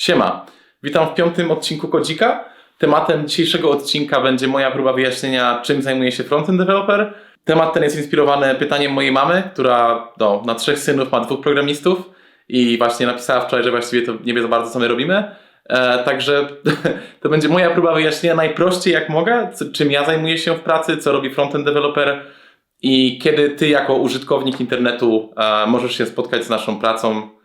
Siema, witam w piątym odcinku Kodzika. Tematem dzisiejszego odcinka będzie moja próba wyjaśnienia, czym zajmuje się frontend developer. Temat ten jest inspirowany pytaniem mojej mamy, która no, na trzech synów ma dwóch programistów i właśnie napisała wczoraj, że właściwie to nie wie za bardzo, co my robimy. E, także to będzie moja próba wyjaśnienia najprościej jak mogę, czym ja zajmuję się w pracy, co robi frontend developer i kiedy ty jako użytkownik internetu e, możesz się spotkać z naszą pracą,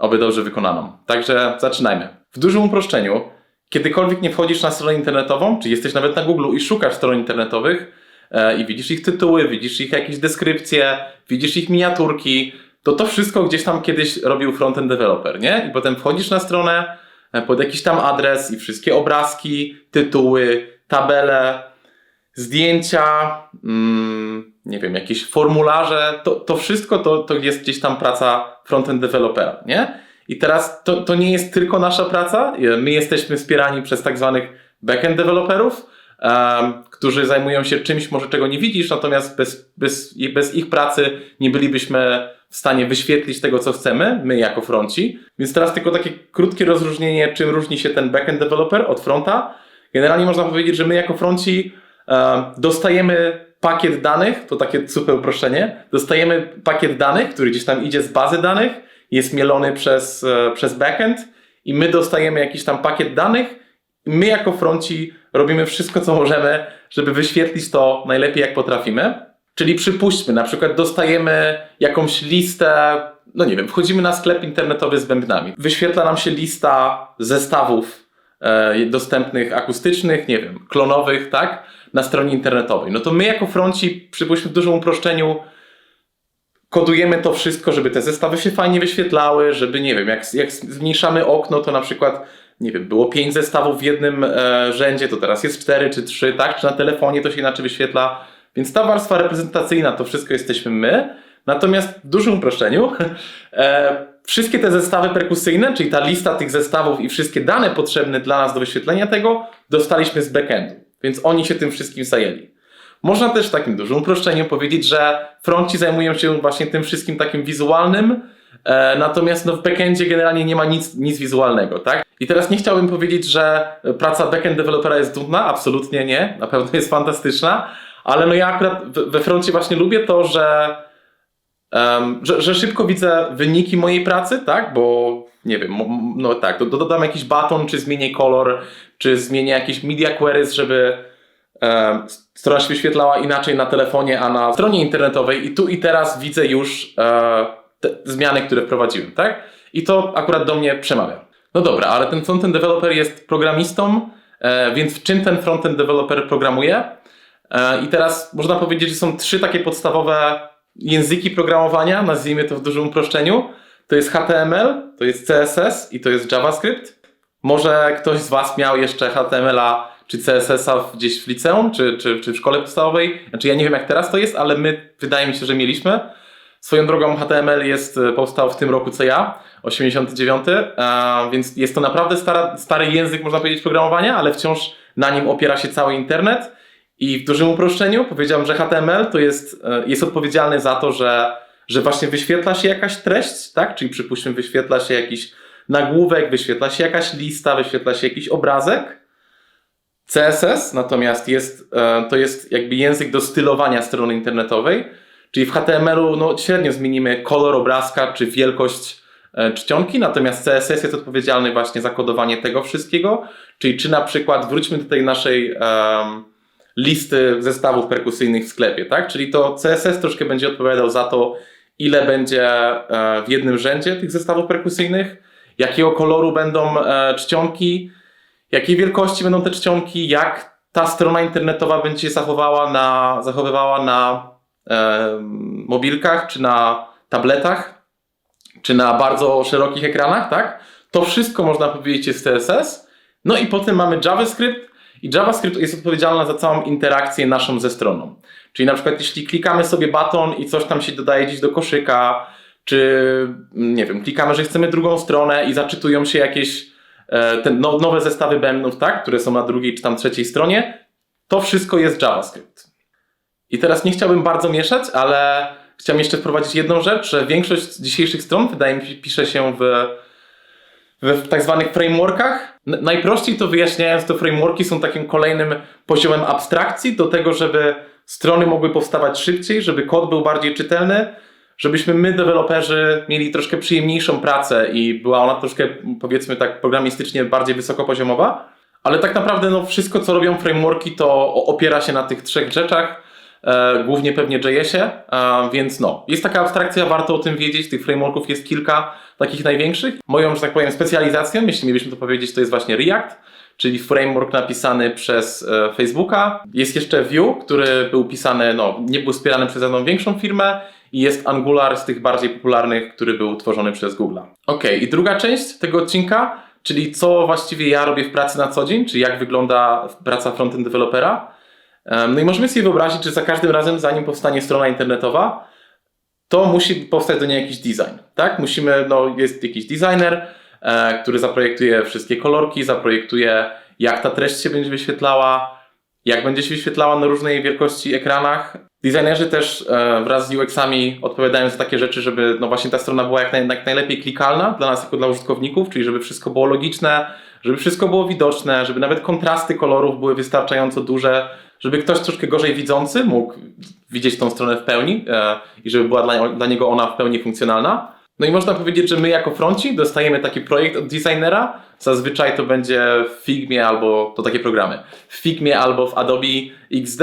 oby dobrze wykonaną. Także zaczynajmy. W dużym uproszczeniu, kiedykolwiek nie wchodzisz na stronę internetową, czy jesteś nawet na Google i szukasz stron internetowych e, i widzisz ich tytuły, widzisz ich jakieś deskrypcje, widzisz ich miniaturki, to to wszystko gdzieś tam kiedyś robił frontend developer, nie? I potem wchodzisz na stronę e, pod jakiś tam adres i wszystkie obrazki, tytuły, tabele, zdjęcia, mm, nie wiem, jakieś formularze, to, to wszystko to, to jest gdzieś tam praca frontend developera, nie? I teraz to, to nie jest tylko nasza praca, my jesteśmy wspierani przez tak zwanych backend developerów, em, którzy zajmują się czymś może czego nie widzisz, natomiast bez, bez, bez ich pracy nie bylibyśmy w stanie wyświetlić tego, co chcemy, my jako fronci. Więc teraz tylko takie krótkie rozróżnienie, czym różni się ten backend developer od fronta. Generalnie można powiedzieć, że my jako fronci e, dostajemy pakiet danych, to takie super uproszczenie, dostajemy pakiet danych, który gdzieś tam idzie z bazy danych, jest mielony przez, e, przez backend i my dostajemy jakiś tam pakiet danych my jako fronci robimy wszystko, co możemy, żeby wyświetlić to najlepiej, jak potrafimy. Czyli przypuśćmy, na przykład dostajemy jakąś listę, no nie wiem, wchodzimy na sklep internetowy z bębnami. Wyświetla nam się lista zestawów dostępnych akustycznych, nie wiem, klonowych, tak, na stronie internetowej. No to my jako fronci, przypuśćmy w dużym uproszczeniu, kodujemy to wszystko, żeby te zestawy się fajnie wyświetlały, żeby, nie wiem, jak, jak zmniejszamy okno, to na przykład, nie wiem, było pięć zestawów w jednym e, rzędzie, to teraz jest cztery czy trzy, tak, czy na telefonie to się inaczej wyświetla. Więc ta warstwa reprezentacyjna to wszystko jesteśmy my. Natomiast w dużym uproszczeniu, e, wszystkie te zestawy perkusyjne, czyli ta lista tych zestawów i wszystkie dane potrzebne dla nas do wyświetlenia tego, dostaliśmy z backendu. Więc oni się tym wszystkim zajęli. Można też w takim dużym uproszczeniu powiedzieć, że fronci zajmują się właśnie tym wszystkim takim wizualnym, e, natomiast no, w backendzie generalnie nie ma nic, nic wizualnego, tak? I teraz nie chciałbym powiedzieć, że praca backend dewelopera jest nudna, absolutnie nie, na pewno jest fantastyczna, ale no ja akurat we froncie właśnie lubię to, że, em, że, że szybko widzę wyniki mojej pracy, tak? Bo nie wiem, no tak, do- dodam jakiś baton, czy zmienię kolor, czy zmienię jakieś media queries, żeby em, strona się wyświetlała inaczej na telefonie, a na stronie internetowej i tu i teraz widzę już e, zmiany, które wprowadziłem, tak? I to akurat do mnie przemawia. No dobra, ale ten frontend developer jest programistą, e, więc w czym ten frontend developer programuje? E, I teraz można powiedzieć, że są trzy takie podstawowe języki programowania, nazwijmy to w dużym uproszczeniu. To jest HTML, to jest CSS i to jest JavaScript. Może ktoś z Was miał jeszcze HTML-a czy CSS-a gdzieś w liceum, czy, czy, czy w szkole podstawowej. Znaczy ja nie wiem jak teraz to jest, ale my wydaje mi się, że mieliśmy. Swoją drogą HTML jest, e, powstał w tym roku co ja, 89, e, więc jest to naprawdę stara, stary język, można powiedzieć, programowania, ale wciąż na nim opiera się cały internet. I w dużym uproszczeniu powiedziałem, że HTML to jest, e, jest odpowiedzialny za to, że, że właśnie wyświetla się jakaś treść, tak? Czyli przypuśćmy wyświetla się jakiś nagłówek, wyświetla się jakaś lista, wyświetla się jakiś obrazek. CSS natomiast jest, e, to jest jakby język do stylowania strony internetowej, czyli w HTML-u no, średnio zmienimy kolor obrazka czy wielkość e, czcionki, natomiast CSS jest odpowiedzialny właśnie za kodowanie tego wszystkiego, czyli czy na przykład, wróćmy do tej naszej em, listy zestawów perkusyjnych w sklepie, tak? Czyli to CSS troszkę będzie odpowiadał za to, ile będzie e, w jednym rzędzie tych zestawów perkusyjnych, jakiego koloru będą e, czcionki, jakiej wielkości będą te czcionki, jak ta strona internetowa będzie się zachowała na, zachowywała na e, mobilkach, czy na tabletach, czy na bardzo szerokich ekranach, tak? To wszystko można powiedzieć jest CSS. No i potem mamy JavaScript i JavaScript jest odpowiedzialna za całą interakcję naszą ze stroną. Czyli na przykład jeśli klikamy sobie baton i coś tam się dodaje gdzieś do koszyka, czy nie wiem, klikamy, że chcemy drugą stronę i zaczytują się jakieś e, te no, nowe zestawy bębnów, tak, które są na drugiej czy tam trzeciej stronie, to wszystko jest JavaScript. I teraz nie chciałbym bardzo mieszać, ale chciałem jeszcze wprowadzić jedną rzecz, że większość dzisiejszych stron, wydaje mi się, pisze się w w tak zwanych frameworkach. Najprościej to wyjaśniając, to frameworki są takim kolejnym poziomem abstrakcji do tego, żeby strony mogły powstawać szybciej, żeby kod był bardziej czytelny, żebyśmy my, deweloperzy, mieli troszkę przyjemniejszą pracę i była ona troszkę, powiedzmy tak, programistycznie bardziej wysokopoziomowa. Ale tak naprawdę no, wszystko, co robią frameworki, to opiera się na tych trzech rzeczach, głównie pewnie JS-ie, e, więc no, jest taka abstrakcja, warto o tym wiedzieć, tych frameworków jest kilka takich największych. Moją, że tak powiem, specjalizacją, jeśli mielibyśmy to powiedzieć, to jest właśnie React, czyli framework napisany przez e, Facebooka. Jest jeszcze Vue, który był pisany, no, nie był wspierany przez żadną większą firmę i jest Angular z tych bardziej popularnych, który był tworzony przez Google'a. Ok, i druga część tego odcinka, czyli co właściwie ja robię w pracy na co dzień, czy jak wygląda praca frontend dewelopera. No i możemy sobie wyobrazić, że za każdym razem, zanim powstanie strona internetowa, to musi powstać do niej jakiś design, tak? Musimy, no jest jakiś designer, e, który zaprojektuje wszystkie kolorki, zaprojektuje jak ta treść się będzie wyświetlała, jak będzie się wyświetlała na różnej wielkości ekranach. Designerzy też e, wraz z UX-ami odpowiadają za takie rzeczy, żeby no właśnie ta strona była jak, naj, jak najlepiej klikalna dla nas jako dla użytkowników, czyli żeby wszystko było logiczne, żeby wszystko było widoczne, żeby nawet kontrasty kolorów były wystarczająco duże, żeby ktoś troszkę gorzej widzący mógł widzieć tą stronę w pełni e, i żeby była dla, dla niego ona w pełni funkcjonalna. No i można powiedzieć, że my jako fronci dostajemy taki projekt od designera. Zazwyczaj to będzie w Figmie albo to takie programy. W Figmie albo w Adobe XD.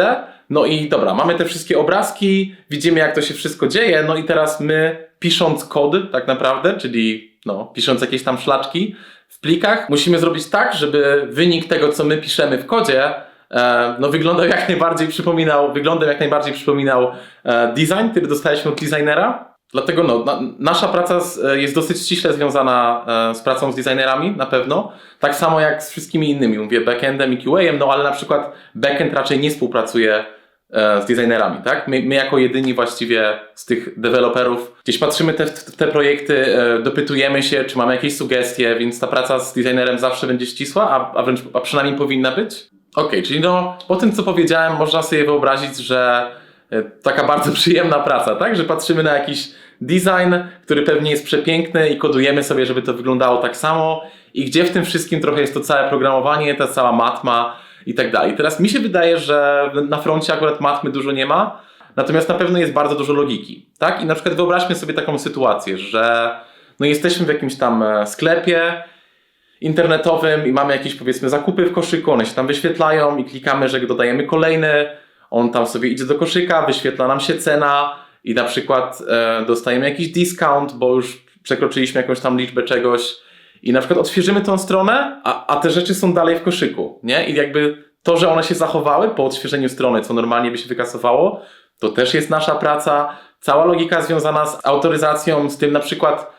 No i dobra, mamy te wszystkie obrazki, widzimy jak to się wszystko dzieje. No i teraz my pisząc kod tak naprawdę, czyli no, pisząc jakieś tam szlaczki w plikach, musimy zrobić tak, żeby wynik tego, co my piszemy w kodzie, no wyglądał jak najbardziej przypominał, wyglądem jak najbardziej przypominał e, design, który dostaliśmy od designera. Dlatego no, na, nasza praca z, e, jest dosyć ściśle związana e, z pracą z designerami, na pewno. Tak samo jak z wszystkimi innymi, mówię backendem i QA-em, no ale na przykład backend raczej nie współpracuje e, z designerami, tak? My, my jako jedyni właściwie z tych deweloperów gdzieś patrzymy te, te projekty, e, dopytujemy się, czy mamy jakieś sugestie, więc ta praca z designerem zawsze będzie ścisła, a, a wręcz a przynajmniej powinna być. Okej, czyli no, po tym co powiedziałem, można sobie wyobrazić, że e, taka bardzo przyjemna praca, tak? Że patrzymy na jakiś design, który pewnie jest przepiękny i kodujemy sobie, żeby to wyglądało tak samo i gdzie w tym wszystkim trochę jest to całe programowanie, ta cała matma i tak dalej. Teraz mi się wydaje, że na froncie akurat matmy dużo nie ma, natomiast na pewno jest bardzo dużo logiki, tak? I na przykład wyobraźmy sobie taką sytuację, że no jesteśmy w jakimś tam e, sklepie, internetowym i mamy jakieś powiedzmy zakupy w koszyku, one się tam wyświetlają i klikamy, że dodajemy kolejny, on tam sobie idzie do koszyka, wyświetla nam się cena i na przykład e, dostajemy jakiś discount, bo już przekroczyliśmy jakąś tam liczbę czegoś i na przykład odświeżymy tą stronę, a, a te rzeczy są dalej w koszyku, nie? I jakby to, że one się zachowały po odświeżeniu strony, co normalnie by się wykasowało, to też jest nasza praca. Cała logika związana z autoryzacją, z tym na przykład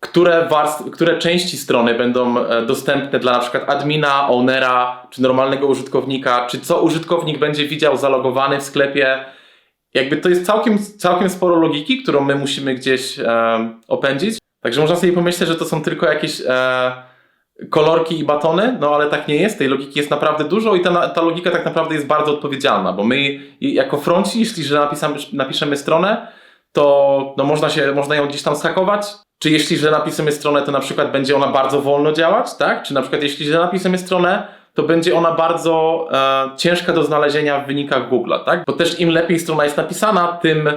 które, warstw, które części strony będą e, dostępne dla na przykład admina, ownera, czy normalnego użytkownika, czy co użytkownik będzie widział zalogowany w sklepie. Jakby to jest całkiem, całkiem sporo logiki, którą my musimy gdzieś e, opędzić. Także można sobie pomyśleć, że to są tylko jakieś e, kolorki i batony, no ale tak nie jest. Tej logiki jest naprawdę dużo i ta, ta logika tak naprawdę jest bardzo odpowiedzialna, bo my jako fronci, jeśli że napisamy, napiszemy stronę, to no można, się, można ją gdzieś tam schakować. Czy jeśli że napiszemy stronę, to na przykład będzie ona bardzo wolno działać, tak? Czy na przykład jeśli że napiszemy stronę, to będzie ona bardzo e, ciężka do znalezienia w wynikach Google'a, tak? Bo też im lepiej strona jest napisana, tym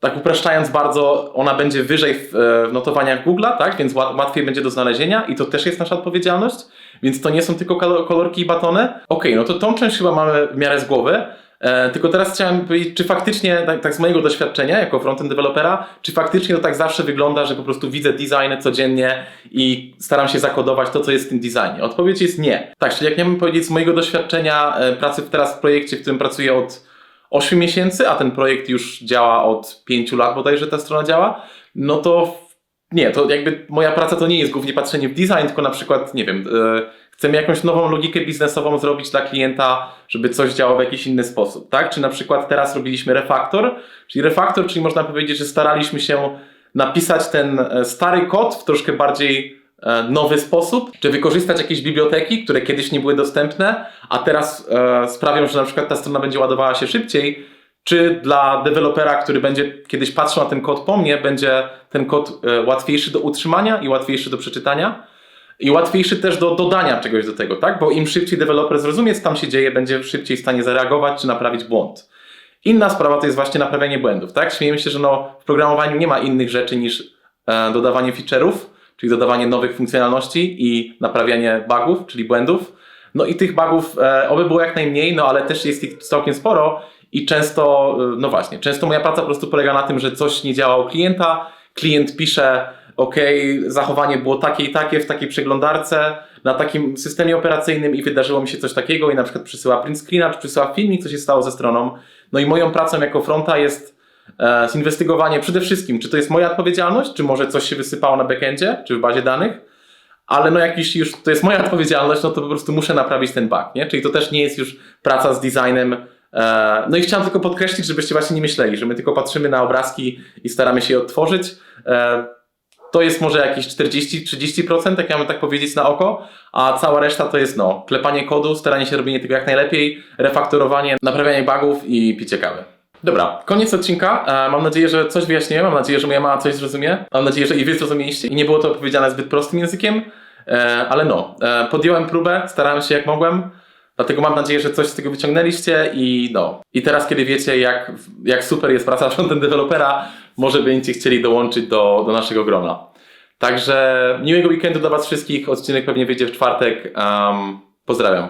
tak upraszczając bardzo, ona będzie wyżej w, e, w notowaniach Google'a, tak? Więc łat, łatwiej będzie do znalezienia i to też jest nasza odpowiedzialność. Więc to nie są tylko kolorki i batony. Okej, no to tą część chyba mamy w miarę z głowy. E, tylko teraz chciałem powiedzieć, czy faktycznie, tak, tak z mojego doświadczenia jako frontend dewelopera, czy faktycznie to tak zawsze wygląda, że po prostu widzę designy codziennie i staram się zakodować to, co jest w tym designie? Odpowiedź jest nie. Tak, czyli jak miałbym powiedzieć z mojego doświadczenia e, pracy teraz w projekcie, w którym pracuję od 8 miesięcy, a ten projekt już działa od 5 lat bodajże ta strona działa, no to nie, to jakby moja praca to nie jest głównie patrzenie w design, tylko na przykład, nie wiem, e, chcemy jakąś nową logikę biznesową zrobić dla klienta, żeby coś działało w jakiś inny sposób, tak? Czy na przykład teraz robiliśmy refaktor, czyli refaktor, czyli można powiedzieć, że staraliśmy się napisać ten e, stary kod w troszkę bardziej e, nowy sposób, czy wykorzystać jakieś biblioteki, które kiedyś nie były dostępne, a teraz sprawią, że na przykład ta strona będzie ładowała się szybciej, czy dla dewelopera, który będzie kiedyś patrzył na ten kod po mnie, będzie ten kod e, łatwiejszy do utrzymania i łatwiejszy do przeczytania. i łatwiejszy też do dodania czegoś do tego, tak? Bo im szybciej deweloper zrozumie, co tam się dzieje, będzie szybciej w stanie zareagować czy naprawić błąd. Inna sprawa to jest właśnie naprawianie błędów, tak? Śmiejemy się, że no, w programowaniu nie ma innych rzeczy niż e, dodawanie feature'ów, czyli dodawanie nowych funkcjonalności i naprawianie bugów, czyli błędów. No i tych bugów e, oby było jak najmniej, no ale też jest ich całkiem sporo i często, e, no właśnie, często moja praca po prostu polega na tym, że coś nie działa u klienta, klient pisze, ok, zachowanie było takie i takie w takiej przeglądarce, na takim systemie operacyjnym i wydarzyło mi się coś takiego i na przykład przysyła print screena, czy przysyła filmik, co się stało ze stroną. No i moją pracą jako fronta jest e, zinwestygowanie przede wszystkim, czy to jest moja odpowiedzialność, czy może coś się wysypało na backendzie, czy w bazie danych, ale no jak już to jest moja odpowiedzialność, no to po prostu muszę naprawić ten bug, nie? Czyli to też nie jest już praca z designem. E, No i chciałem tylko podkreślić, żebyście właśnie nie myśleli, że my tylko patrzymy na obrazki i staramy się je odtworzyć. E, To jest może jakieś 40-30%, jak ja bym tak powiedzieć na oko, a cała reszta to jest no, klepanie kodu, staranie się robienie tego jak najlepiej, refaktorowanie, naprawianie bugów i picie kawy. Dobra, koniec odcinka. E, Mam nadzieję, że coś wyjaśniłem. Mam nadzieję, że moja mama coś zrozumie. Mam nadzieję, że i wy zrozumieliście i nie było to opowiedziane zbyt prostym językiem. Ale no, podjąłem próbę, starałem się jak mogłem. Dlatego mam nadzieję, że coś z tego wyciągnęliście i no. I teraz, kiedy wiecie, jak, jak super jest praca frontend dewelopera, może będziecie chcieli dołączyć do, do naszego grona. Także miłego weekendu dla Was wszystkich. Odcinek pewnie wyjdzie w czwartek. Um, pozdrawiam.